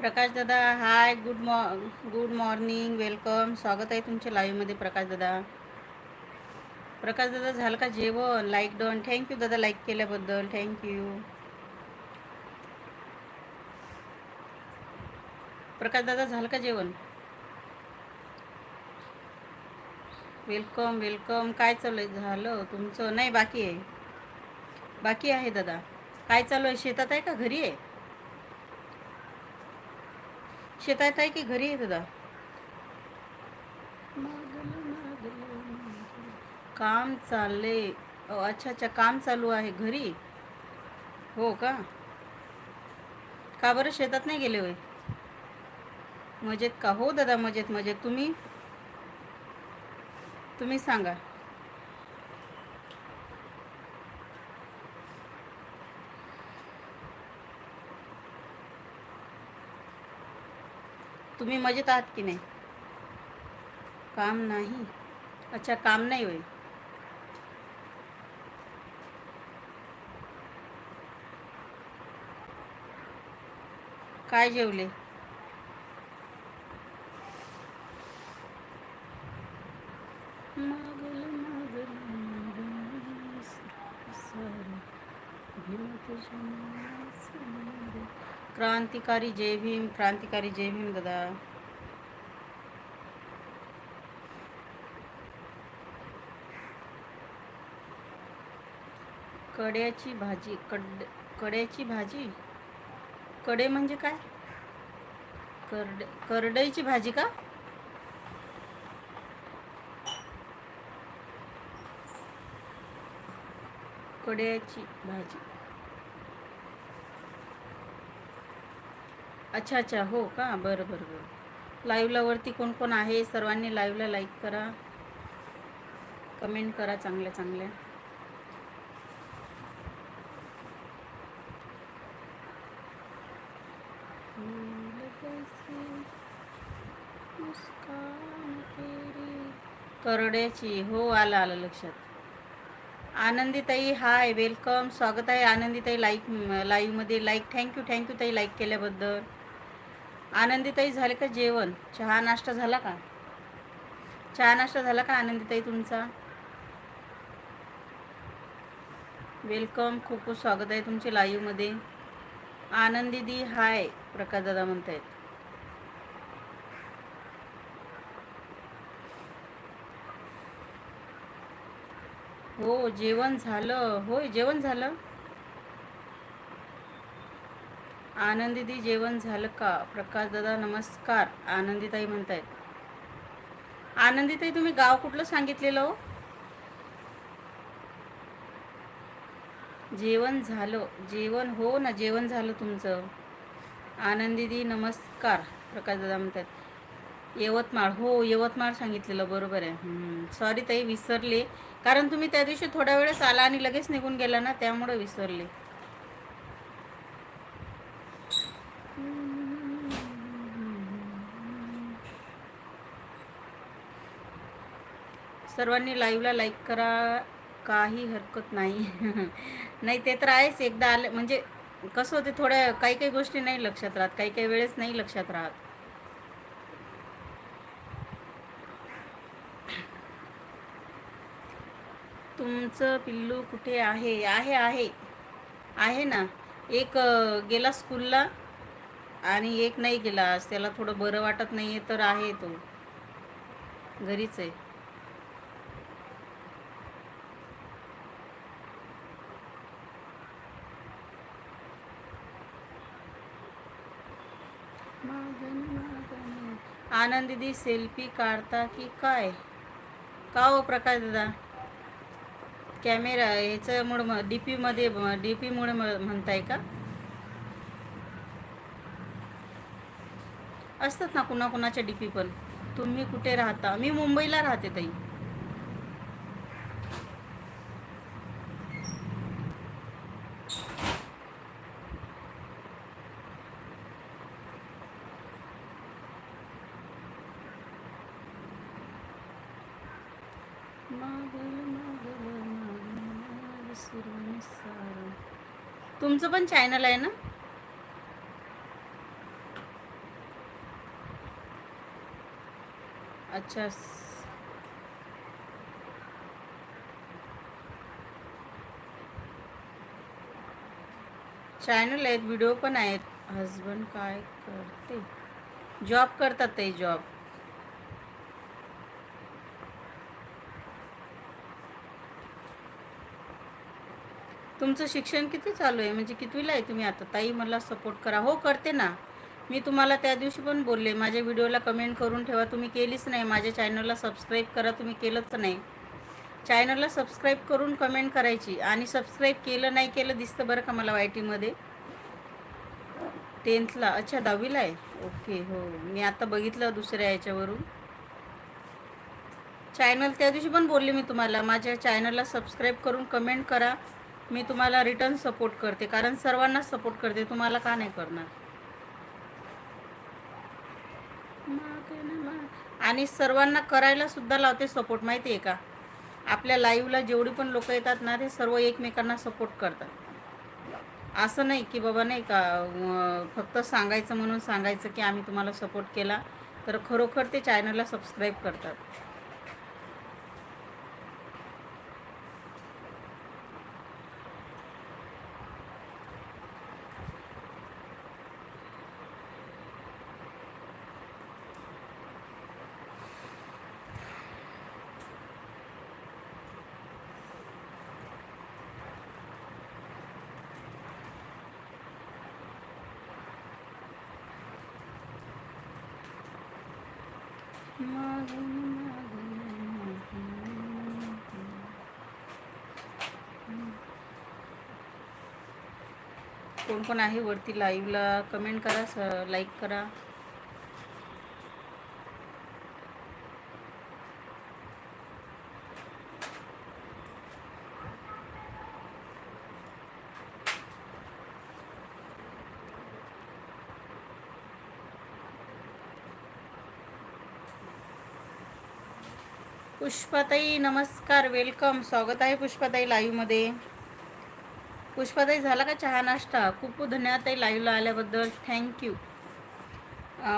प्रकाश दादा hi good mo good morning welcome स्वागत आहे तुमच्या लाईव्हमध्ये प्रकाश दादा. प्रकाश दादा झालं का जेवण? लाईक डन थँक्यू दादा लाईक केल्याबद्दल. थँक्यू प्रकाश दादा झालं का जेवण? वेलकम वेलकम काय चालू आहे? झालं. तुमचं? नाही बाकी आहे. बाकी आहे दादा. काय चालू आहे? शेतात आहे का? घरी आहे? शेतात आहे की घरी आहे दादा? काम चालले. अच्छा अच्छा काम चालू आहे घरी? हो का? का बरं शेतात नाही गेले होय? मजेत का? हो दादा मजेत मजेत. तुम्ही? तुम्ही सांगा. तुम्ही मजेत आहात की नाही? काम नाही. अच्छा काम नाही होय. काय जेवले मागल मागल मागल सारं भीम तुझ्या नावाचं नाव. क्रांतिकारी जय भीम क्रांतिकारी जय भीम दादा. कड्याची भाजी कड कड्याची भाजी? कडे म्हणजे काय? करड करडईची भाजी का? कड्याची भाजी. अच्छा अच्छा. हो का? बरं बरं बरं. लाईव्हला वरती कोण कोण आहे? सर्वांनी लाईव्हला लाईक करा. कमेंट करा चांगल्या चांगल्या. करड्याची. हो आलं आलं लक्षात. आनंदीताई हाय वेलकम स्वागत आहे आनंदीताई like लाईव्हमध्ये like thank you thank you ताई लाईक केल्याबद्दल. आनंदीताई झाले का जेवण? चहा नाश्ता झाला का? चहा नाश्ता झाला का आनंदीताई तुमचा? वेलकम खूप खूप स्वागत आहे तुमचे लाईव्हमध्ये आनंदीदी हाय प्रकाश दादा म्हणतायत. हो जेवण झालं. होय जेवण झालं. आनंदीदी जेवण झालं का? प्रकाश दादा नमस्कार. आनंदीताई म्हणतायत. आनंदीताई तुम्ही गाव कुठलं सांगितलेलं हो? जेवण झालं. जेवण हो ना जेवण झालं तुमचं. आनंदीदी नमस्कार. प्रकाश दादा म्हणतात यवतमाळ. हो यवतमाळ सांगितलेलं. बरोबर आहे. सॉरी ताई विसरले. कारण तुम्ही त्या दिवशी थोड्या वेळेस आला आणि लगेच निघून गेला ना त्यामुळं विसरले. सर्वांनी लाईव्हला लाईक करा. काही हरकत नाही. नाही ते तर आहेच. एकदा आले म्हणजे कसं होते थोड्या काही काही गोष्टी नाही लक्षात राहत. काही काही वेळेस नाही लक्षात राहत. तुमचं पिल्लू कुठे आहे? आहे आहे. आहे ना. एक गेला स्कूलला आणि एक नाही गेला. त्याला थोडं बरं वाटत नाही आहे तर आहे तो. घरीच आहे. आनंदीदी सेल्फी काढता की काय? का हो प्रकाश दादा? कॅमेरा ह्याच्यामुळं म डी पीमध्ये डी पीमुळे म्हणताय का? असतात ना कुणा कुणाच्या डी पी पण. तुम्ही कुठे राहता? मी मुंबईला राहते ताई मागल मागल मागल विसरून सारं. तुमचं पण चॅनल आहे ना? अच्छा. चॅनल आहेत व्हिडिओ पण आहेत. हजबंड काय करते? जॉब करतात ते जॉब तुमचं शिक्षण किती चालू आहे? म्हणजे कितवीला आहे तुम्ही आता? ताई मला सपोर्ट करा. हो करते ना. मी तुम्हाला त्या दिवशी पण बोलले माझ्या व्हिडिओला कमेंट करून ठेवा. तुम्ही केलीच नाही. माझ्या चॅनलला सबस्क्राईब करा. तुम्ही केलंच नाही. चॅनलला सबस्क्राईब करून कमेंट करायची. आणि सबस्क्राईब केलं नाही केलं दिसतं बरं का मला वाय टीमध्ये टेन्थला अच्छा दहावीला आहे? ओके हो. मी आता बघितलं दुसऱ्या याच्यावरून. चॅनल त्या दिवशी पण बोलले मी तुम्हाला. माझ्या चॅनलला सबस्क्राईब करून कमेंट करा. मी तुम्हाला रिटर्न सपोर्ट करते. कारण सर्वांनाच सपोर्ट करते. तुम्हाला का नाही करणार? आणि सर्वांना करायला सुद्धा लावते सपोर्ट माहिती आहे का? आपल्या लाईव्हला जेवढी पण लोक येतात ना ते सर्व एकमेकांना सपोर्ट करतात. असं नाही की बाबा नाही का फक्त सांगायचं म्हणून सांगायचं की आम्ही तुम्हाला सपोर्ट केला तर खरोखर ते चॅनलला सबस्क्राईब करतात. कोण कोण आहे वरती लाईव्हला कमेंट करा स लाईक करा. पुष्पाताई नमस्कार वेलकम स्वागत आहे पुष्पाताई लाईव्हमध्ये पुष्पाताई झाला का चहा नाश्ता? खूप खूप धन्यवाद ताई लाईव्हला आल्याबद्दल. थँक्यू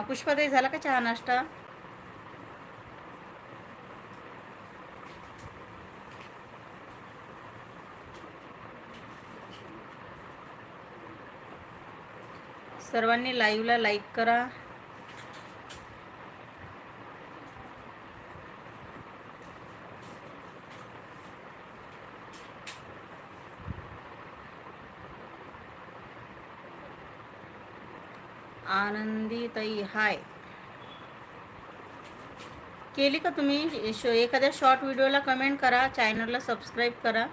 पुष्पाताई झाला का चहा नाश्ता? सर्वांनी लाईव्हला लाईक करा. आनंदी ताई हाय. केली का तुम्ही? शो एखाद्या शॉर्ट व्हिडिओला कमेंट करा चॅनलला सबस्क्राईब करा.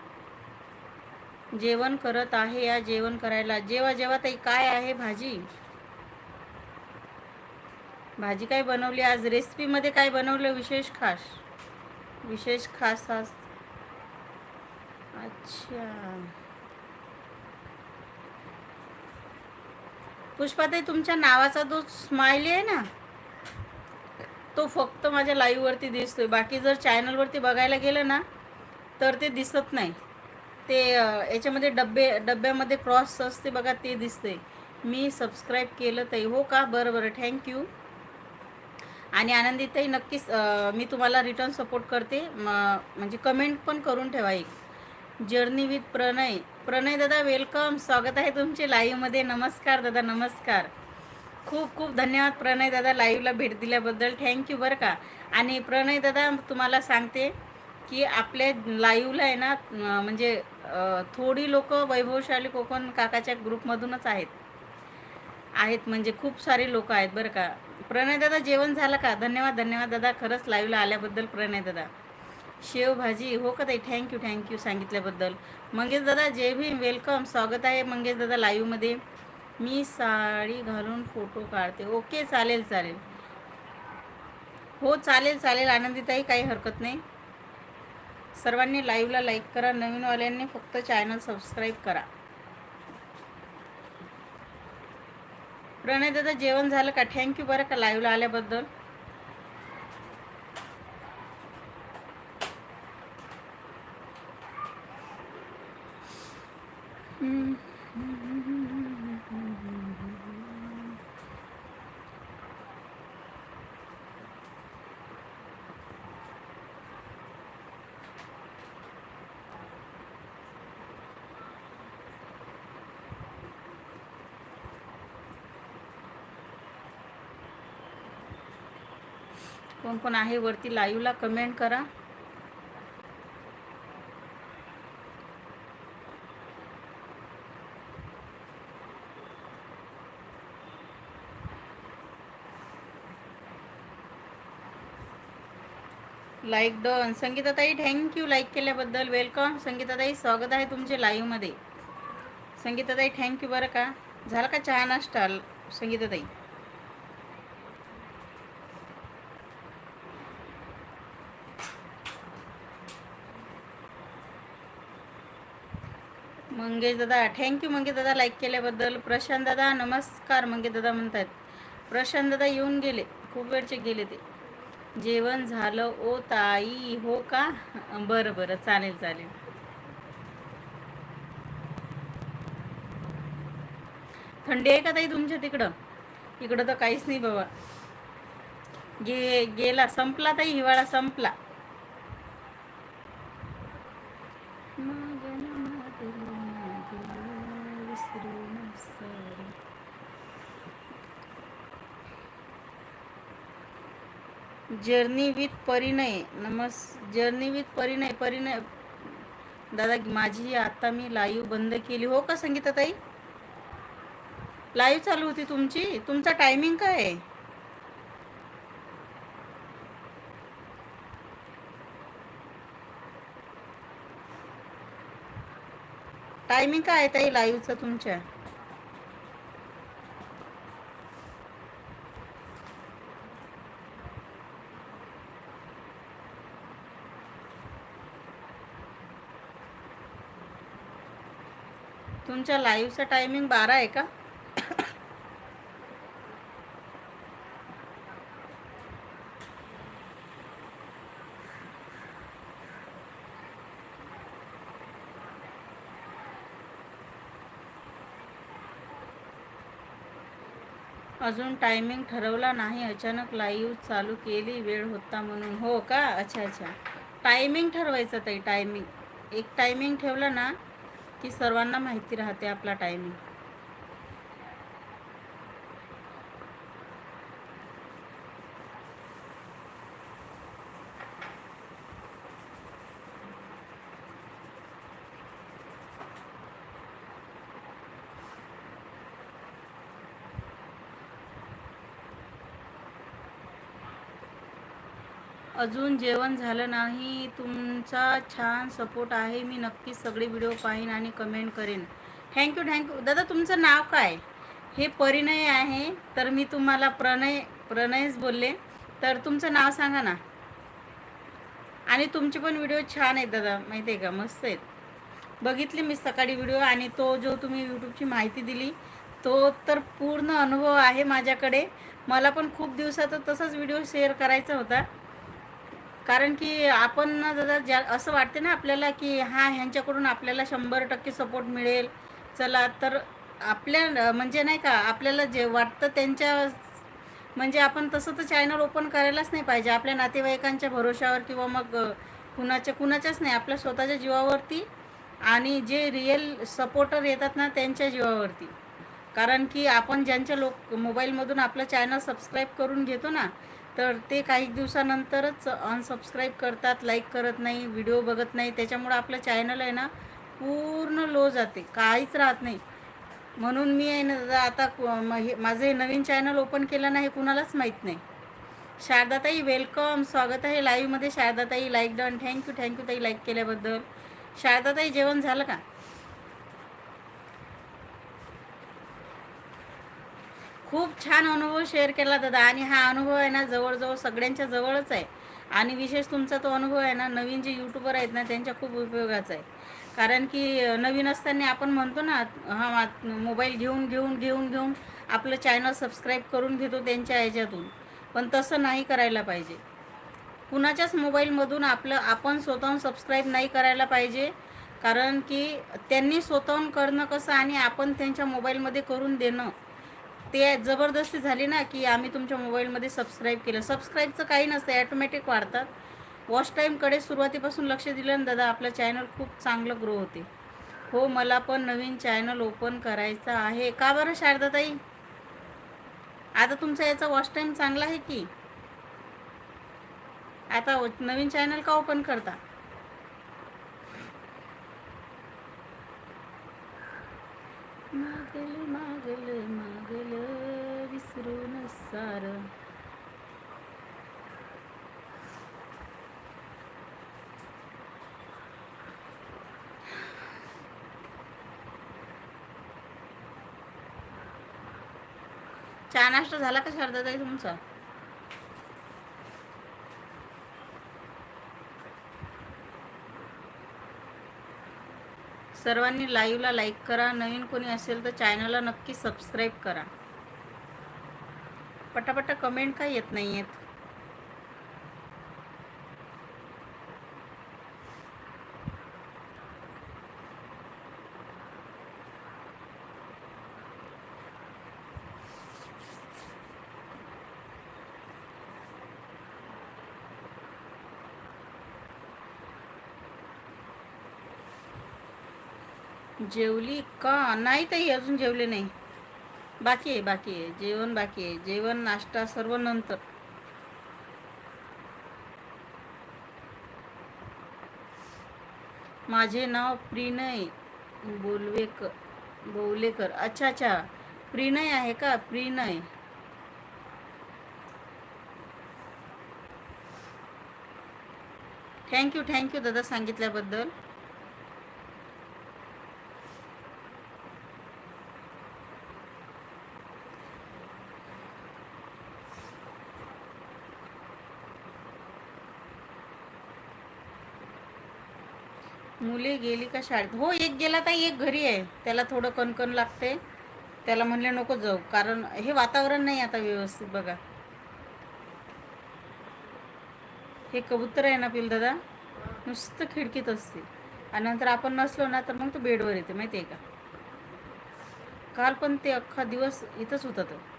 जेवण करत आहे या जेवण करायला. जेव्हा जेव्हा ताई काय आहे भाजी? भाजी काय बनवली आज? रेसिपीमध्ये काय बनवलं विशेष खास? विशेष खास आज. अच्छा. पुष्पाताई तुमच्या नावाचा जो स्माइली आहे ना तो फक्त माझ्या लाईव्हवरती दिसतोय. बाकी जर चॅनलवरती बघायला गेलं ना तर ते दिसत नाही. ते याच्यामध्ये डब्बे डब्यामध्ये क्रॉस असते बघा ते दिसते मी सबस्क्राईब केलं ताई हो का? बरं बरं. थँक्यू आणि आनंदीताई नक्कीच मी तुम्हाला रिटर्न सपोर्ट करते. म- म्हणजे कमेंट पण करून ठेवा एक. जर्नी विथ प्रणय प्रणय दादा वेलकम स्वागत आहे तुमचे लाईव्हमध्ये नमस्कार दादा नमस्कार. खूप खूप धन्यवाद प्रणय दादा लाईव्हला भेट दिल्याबद्दल. थँक्यू बरं का. आणि प्रणय दादा तुम्हाला सांगते की आपल्या लाईव्हला आहे ना म्हणजे थोडी लोक वैभवशाली कोकण काकाच्या ग्रुपमधूनच आहेत. आहेत म्हणजे खूप सारे लोक आहेत बरं का. प्रणय दादा जेवण झालं का? धन्यवाद धन्यवाद दादा. खरंच लाईव्हला आल्याबद्दल प्रणय दादा. शेव भाजी हो का ताई? थँक्यू थँक्यू सांगितल्याबद्दल. मंगेश दादा जय भीम वेलकम स्वागत आहे मंगेश दादा लाईव्हमध्ये मी साडी घालून फोटो काढते. ओके चालेल चालेल. हो चालेल चालेल आनंदीताई काही हरकत नाही. सर्वांनी लाईव्हला लाईक करा. नवीनवाल्यांनी फक्त चॅनल सबस्क्राईब करा. प्रणय दादा जेवण झालं का? थँक्यू बरं का लाईव्हला आल्याबद्दल? कोण कोण आहे वरती लाईव्हला कमेंट करा. लाईक डन संगीताताई थँक्यू लाईक केल्याबद्दल वेलकम संगीताताई स्वागत आहे तुमचे लाईव्हमध्ये संगीताताई थँक्यू बरं का? झाला का चहा नाश्ता? संगीताताई. मंगेश दादा थँक्यू मंगेश दादा लाईक केल्याबद्दल. प्रशांत दादा नमस्कार मंगेश दादा म्हणतात प्रशांत दादा येऊन गेले. खूप वेळचे गेले ते. जेवण झालं ओ ताई हो का? बरं बरं चालेल चालेल. थंडी आहे का ताई तुमच्या तिकडं? इकडं तर काहीच नाही बाबा. गे गेला संपला ताई हिवाळा संपला. जर्नी विथ परिणय नमस् जर्नी विथ परिणय परिणय. दादा माझी आता मी लाईव्ह बंद केली. हो का संगीता ताई लाईव्ह चालू होती तुमची? तुमचा टायमिंग काय आहे? टायमिंग काय आहे ताई लाईव्हचं तुमच्या? तुमच्या लाईव्हचा टायमिंग बारा आहे का? अजून टायमिंग ठरवला नाही. अचानक लाईव्ह चालू केली वेळ होता म्हणून. हो का? अच्छा अच्छा. टायमिंग ठरवायचं ताई टायमिंग एक टायमिंग ठेवलं ना की सर्वांना माहिती राहते आपला टायमिंग अजून जेवण झालं नाही. तुमचा छान सपोर्ट आहे. मी नक्कीच सगळे व्हिडिओ पाहीन आणि कमेंट करेन. थँक्यू थँक्यू दादा तुमचं नाव काय? हे परिणय आहे. तर मी तुम्हाला प्रणय प्रणयच बोलले. तर तुमचं नाव सांगा ना. आणि तुमचे पण व्हिडिओ छान आहेत दादा. माहिती आहे का? मस्त आहेत. बघितले मी सकाळी व्हिडिओ आणि तो जो तुम्ही यूट्यूबची माहिती दिली तो तर पूर्ण अनुभव आहे माझ्याकडे. मला पण खूप दिवसाचा तसाच व्हिडिओ शेअर करायचा होता. कारण की आपण जरा दादा ज्या असं वाटते ना आपल्याला की हां ह्यांच्याकडून आपल्याला शंभर टक्के सपोर्ट मिळेल. चला तर आपल्या म्हणजे नाही का आपल्याला जे वाटतं त्यांच्या म्हणजे आपण तसं तर चॅनल ओपन करायलाच नाही पाहिजे. आपल्या नातेवाईकांच्या भरोशावर किंवा मग कुणाच्या कुणाच्याच नाही आपल्या स्वतःच्या जीवावरती आणि जे रिअल सपोर्टर येतात ना त्यांच्या जीवावरती. कारण की आपण ज्यांच्या लोक मोबाईलमधून आपलं चॅनल सबस्क्राईब करून घेतो ना तर ते काही दिवसानंतरच अनसबस्क्राईब करतात लाईक करत नाही व्हिडिओ बघत नाही. त्याच्यामुळं आपलं चॅनल आहे ना पूर्ण लो जाते. काहीच राहत नाही. म्हणून मी आहे ना आता कु- म- हे- माझं हे नवीन चॅनल ओपन केलं नाही कुणालाच माहीत नाही. शारदाताई वेलकम स्वागत आहे लाईव्हमध्ये शारदाताई like done thank you thank you ताई लाईक केल्याबद्दल. शारदाताई जेवण झालं का? खूप छान अनुभव शेअर केला दादा. आणि हा अनुभव आहे ना जवळजवळ सगळ्यांच्या जवळच आहे. आणि विशेष तुमचा तो अनुभव आहे ना नवीन जे यूट्यूबर आहेत ना त्यांच्या खूप उपयोगाचा आहे. कारण की नवीन असताना आपण म्हणतो ना हा मोबाईल घेऊन घेऊन घेऊन घेऊन आपलं चॅनल सबस्क्राईब करून घेतो त्यांच्या ह्याच्यातून. पण तसं नाही करायला पाहिजे. कुणाच्याच मोबाईलमधून आपलं आपण स्वतःहून सबस्क्राईब नाही करायला पाहिजे. कारण की त्यांनी स्वतःहून करणं कसं आणि आपण त्यांच्या मोबाईलमध्ये करून देणं. ते जबरदस्ती झाली ना की आम्ही तुमच्या मोबाईलमध्ये सबस्क्राईब केलं. सबस्क्राईबचं काही नसतं ॲटोमॅटिक वाढतात. वॉच टाईमकडे सुरुवातीपासून लक्ष दिलं ना दादा आपलं चॅनल खूप चांगलं ग्रो होते. हो मला पण नवीन चॅनल ओपन करायचं आहे. का बरं शारदाताई? आता तुमचा याचा वॉच टाईम चांगला आहे की? आता नवीन चॅनल का ओपन करता? मागल मागल सार. चहा नाश्ता झाला का शारदाताई तुमचा? सर्वांनी लाईव्हला लाईक करा. नवीन कोणी असेल तर चॅनलला नक्की सबस्क्राईब करा. पटापटा कमेंट काय येत नाही आहेत जेवली का? नाही ताई अजून जेवले नाही. बाकी आहे बाकी आहे. जेवण बाकी आहे. जेवण नाश्ता सर्व नंतर. माझे नाव प्रिनय बोलवेकर बोलेकर अच्छा अच्छा. प्रिनय आहे का? प्रिनय. थँक्यू थँक्यू दादा सांगितल्याबद्दल. मुली गेली का शाळेत? हो एक गेला तर एक घरी आहे. त्याला थोडं कणकण लागते. त्याला म्हणले नको जाऊ. कारण हे वातावरण नाही आता व्यवस्थित बघा. हे कबूतर आहे ना पिल दादा? नुसतं खिडकीत असते. आणि नंतर आपण नसलो ना तर मग तो बेडवर येते माहिती आहे का? काल पण ते अख्खा दिवस इथंच होता तो.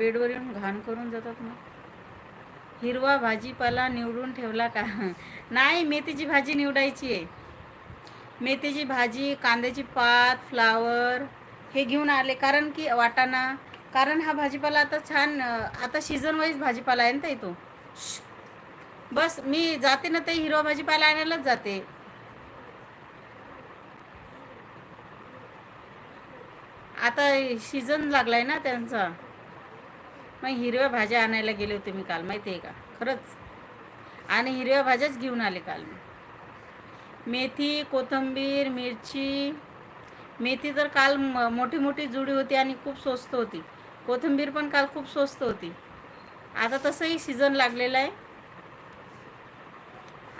बेडवर येऊन घाण करून जातात ना हिरवा भाजीपाला निवडून ठेवला का? नाही मेथीची भाजी निवडायची आहे. मेथीची भाजी कांद्याची पात फ्लावर हे घेऊन आले. कारण की वाटाणा कारण हा भाजीपाला आता छान आता सीझन वाईज भाजीपाला आहे ना ताई तो. बस मी जाते ना ते हिरवा भाजीपाला आणायलाच जाते. आता सीझन लागलाय ना त्यांचा. मग हिरव्या भाज्या आणायला गेले होते मी काल माहिती आहे का? खरंच. आणि हिरव्या भाज्याच घेऊन आले काल मी. मेथी कोथिंबीर मिरची. मेथी तर काल म मोठी मोठी जुडी होती आणि खूप स्वस्त होती. कोथिंबीर पण काल खूप स्वस्त होती. आता तसंही सीझन लागलेलं आहे.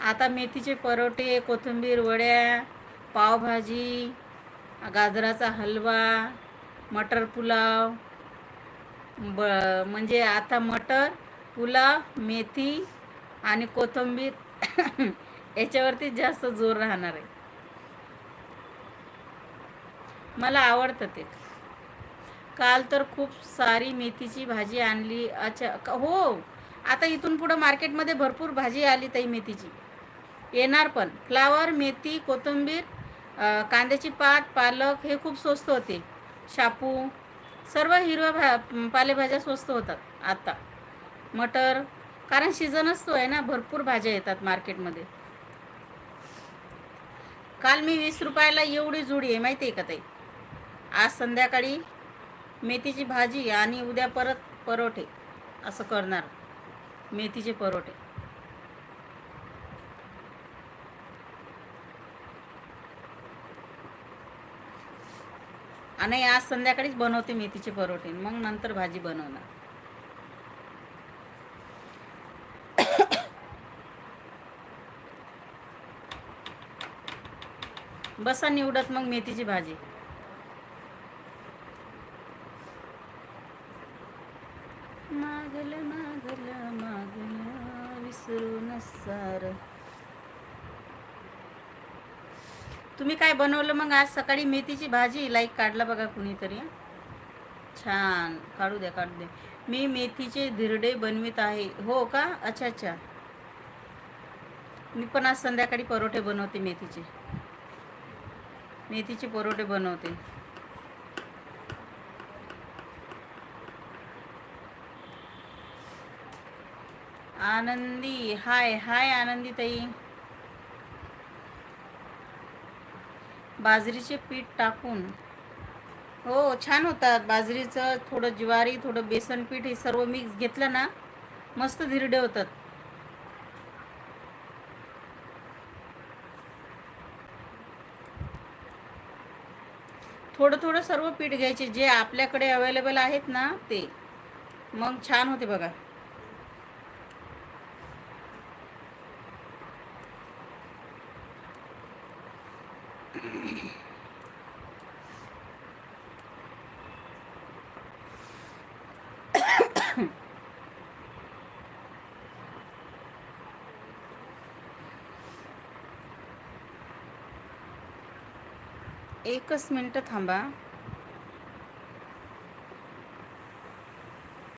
आता मेथीचे परोठे कोथिंबीर वड्या पावभाजी गाजराचा हलवा मटर पुलाव ब म्हणजे आता मटर पुलाव मेथी आणि कोथिंबीर याच्यावरती जास्त जोर राहणार आहे. मला आवडतं ते. काल तर खूप सारी मेथीची भाजी आणली. अच्छा हो. आता इथून पुढं मार्केटमध्ये भरपूर भाजी आली ताई मेथीची. येणार पण. फ्लावर मेथी कोथिंबीर कांद्याची पात पालक हे खूप स्वस्त होते. शापू सर्व हिरव्या भा पालेभाज्या स्वस्त होतात आता. मटर कारण सीझन असतो आहे ना भरपूर भाज्या येतात मार्केटमध्ये. काल मी वीस रुपयाला एवढी जुडी आहे माहिती आहे का ताई? आज संध्याकाळी मेथीची भाजी आणि उद्या परत परोठे असं करणार. मेथीचे परोठे. आणि आज संध्याकाळीच बनवते मेथीचे परोठे. मग नंतर भाजी बनवणार. बसा निवडत मग मेथीची भाजी. मागल मागल मागल विसरू नसार. तुम्ही काय बनवलं मग? आज सकाळी मेथीची भाजी लाईक काढला बघा कुणीतरी. छान. काढू द्या काढू द्या. मी मेथीचे धिरडे बनवित आहे. हो का? अच्छा अच्छा. मी पण आज संध्याकाळी परोठे बनवते मेथीचे. मेथीचे परोठे बनवते. आनंदी. हाय हाय आनंदी ताई बाजरीचे पीठ टाकून. हो छान होतात. बाजरीचं थोडं ज्वारी थोडं बेसन पीठ हे सर्व मिक्स घेतलं ना मस्त धिरडे होतात. थोडं थोडं सर्व पीठ घ्यायचे. जे आपल्याकडे अवेलेबल आहेत ना ते. मग छान होते बघा. एकच मिनटं थांबा.